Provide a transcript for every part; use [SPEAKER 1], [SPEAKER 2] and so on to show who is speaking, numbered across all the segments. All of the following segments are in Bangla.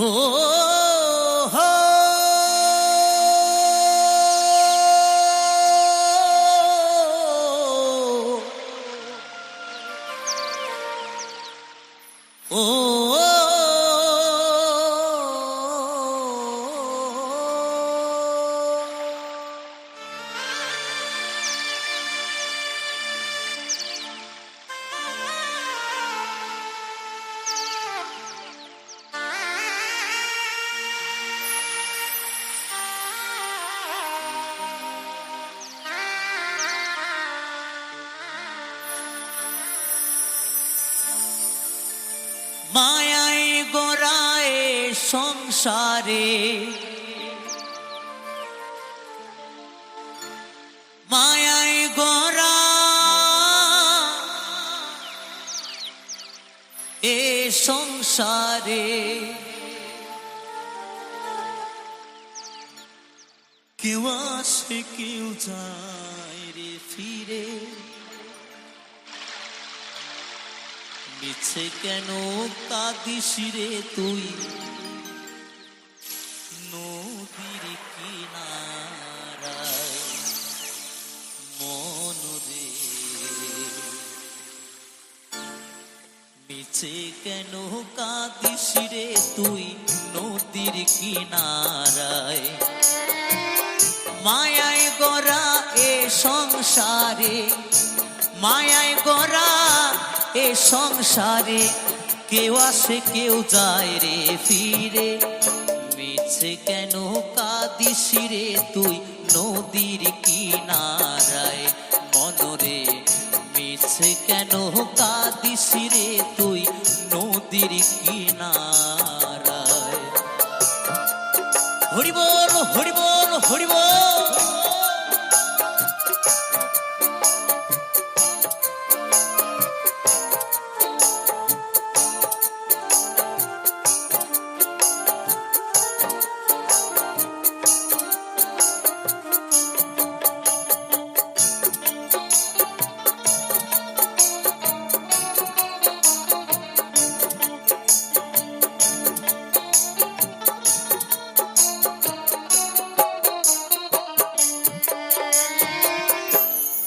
[SPEAKER 1] ও হো মায়াই গোড়ায় সংসারে। মায়াই গোড়া এ সংসারে। কেউ আসে কেউ যায় রে ফিরে। মিছে কেন? কাঁদিস রে তুই। নদীর কিনারায় মন রে। মিছে কেন? কাঁদিস রে তুই নদীর কিনারায়। মায়ায় গড়া এ সংসারে, মায়ায় গড়া এ সংসারে কেউ আসে, কেউ যায় রে ফিরে। মিছে কেন কাঁদিস রে তুই নদীর কিনারায়? মনরে মিছে কেন কাঁদিস রে তুই নদীর কিনারায়? হরি বল হরি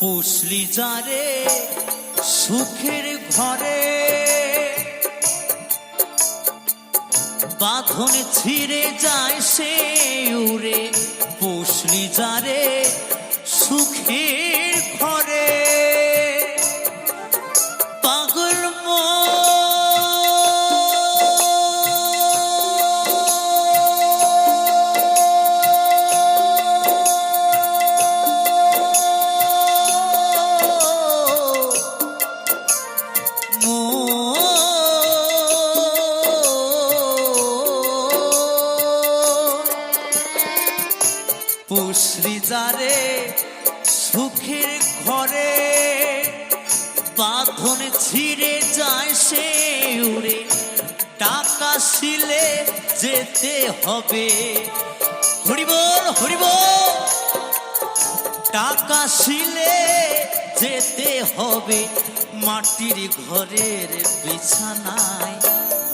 [SPEAKER 1] পুষলি যারে সুখের ঘরে। বাঁধন ছিঁড়ে যায় সে উড়ে পুষলি যারে সুখের ঘরে। সুখের ঘরে বাঁধন ছিঁড়ে যায় সে উড়ে। টাকা শিলে যেতে হবে। হরিবল হরিবল। টাকা শিলে যেতে হবে। মাটির ঘরের বিছানায়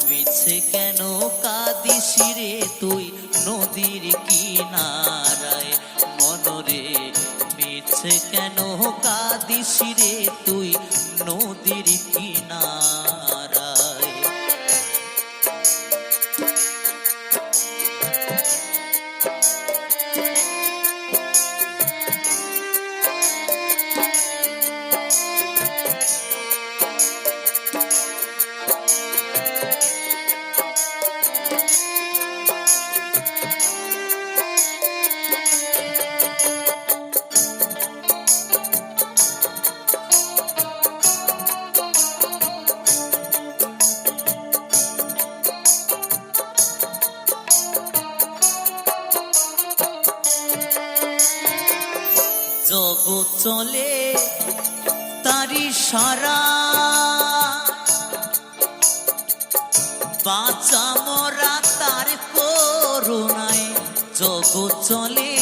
[SPEAKER 1] মিছে কেন কাঁদিস রে তুই? নদীর কিনারায় কেন কাদিস রে তুই? নদীর কিনারায় চলে তারি সারা। বাঁচা মরা তার করুণায় জগৎ চলে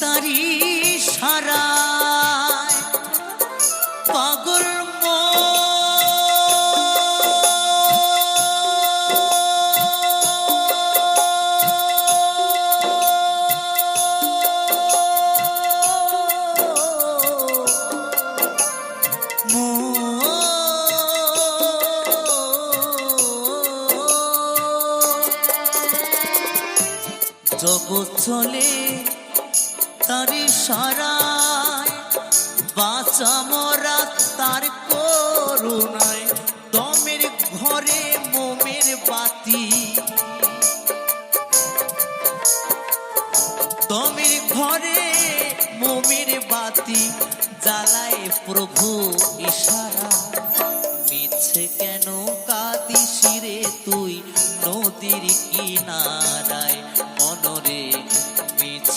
[SPEAKER 1] তারি সারা। জগৎ চলে তারি সারায় বাঁচা মরা তার করুণায়। দমের ঘরে মোমের বাতি। দমের ঘরে মোমের বাতি জ্বালায় প্রভু ইশারা। মিছে কেন কাঁদি শিরে তুই নদীর মনরে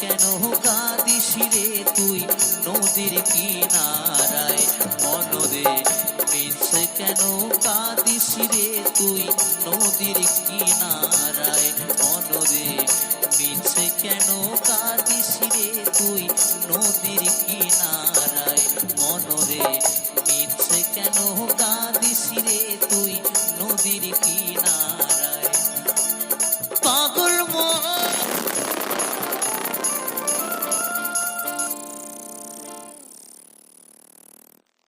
[SPEAKER 1] কেন কাঁদিস রে তুই? নদীর কিনারায় মনরে মিছে কেন কাঁদিস রে তুই? নদীর কিনারায় মনরে মিছে কেন কাঁদিস রে তুই? নদীর কিনারায় মনরে মিছে কেন কাঁদিস